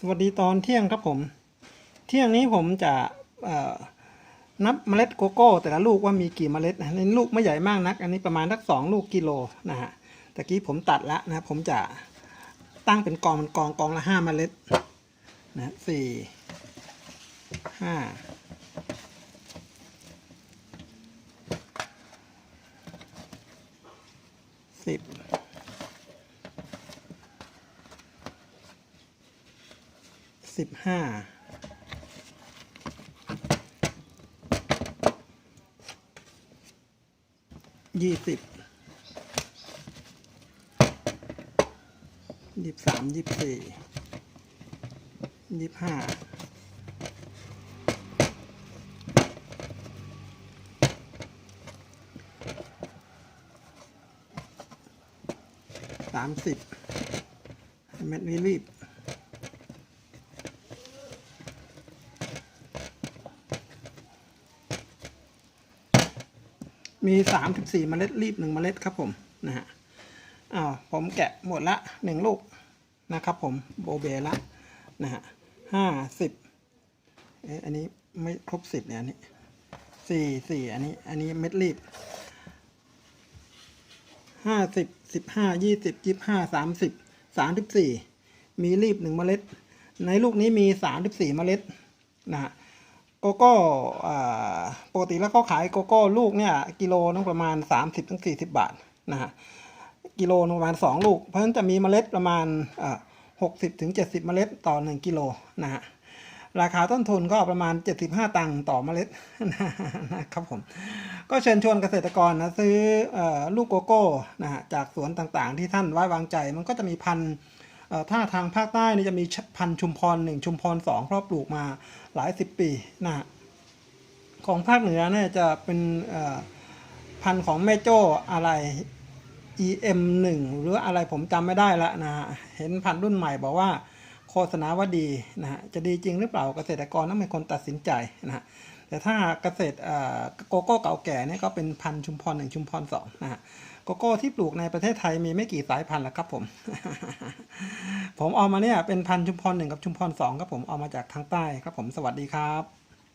สวัสดีตอนเที่ยงครับผม เที่ยงนี้ผมจะนับเมล็ดโกโก้ แต่ละลูกว่ามีกี่เมล็ดนะในลูกไม่ใหญ่มากนัก อันนี้ประมาณสักสองลูกกิโลนะฮะตะกี้ผมตัดแล้วนะผมจะตั้งเป็นกองเป็นกองกองละห้าเมล็ดนะสี่ห้าสิบ สิบห้ายี่สิบยี่สิบสามยี่สิบสี่ยี่สิบห้าสามสิบเม็ดนี้รีบ มีสามสิบสี่เมล็ดรีบหนึ่งเมล็ดครับผมนะฮะอ้าวผมแกะหมดละหนึ่งลูกนะครับผมโบเบละนะฮะห้าสิบเอ๊ะอันนี้ไม่ครบสิบเนี่ยอันนี้สี่สี่อันนี้อันนี้เม็ดรีบห้าสิบสิบห้ายี่สิบยี่ห้าสามสิบสามสิบสี่มีรีบหนึ่งเมล็ด ในลูกนี้มีสามสิบสี่เมล็ดนะฮะ กโก้ปกติแล้วเขาขายโกโก้ลูกเนี่ยกิโลนึงประมาณ 30-40ถึงบาทนะฮะกิโลนึงประมาณ 2 ลูก เพราะฉะนั้นจะมีเมล็ดประมาณอ่า60ถึง70เมล็ดต่อ 1 กิโลนะฮะราคาต้นทุนก็ประมาณ 75 ตังค์ต่อเมล็ดนะครับผม ก็เชิญชวนเกษตรกรนะซื้ออลูกโกโก้นะฮะจากสวนต่างๆ ที่ท่านไว้วางใจมันก็จะมีพันธุ์ ถ้าทางภาคใต้นี่จะมีพันชุมพรหนึ่งชุมพรสองเพราะปลูกมาหลายสิบปีนะฮะของภาคเหนือเนี่ยจะเป็นพันของแม่โจ้อะไร EM 1 หรืออะไรผมจำไม่ได้ละนะฮะเห็นพันรุ่นใหม่บอกว่าโฆษณาว่าดีนะฮะจะดีจริงหรือเปล่าเกษตรกรต้องเป็นคนตัดสินใจนะฮะ แต่ถ้าเกษตรโกโก้เก่าแก่เนี่ยก็เป็นพันธุ์ชุมพรหนึ่งชุมพรสองนะฮะโกโก้ที่ปลูกในประเทศไทยมีไม่กี่สายพันธุ์แล้วครับผม ผมเอามาเนี่ยเป็นพันธุ์ชุมพรหนึ่งกับชุมพรสองครับผมเอามาจากทางใต้ครับผมสวัสดีครับ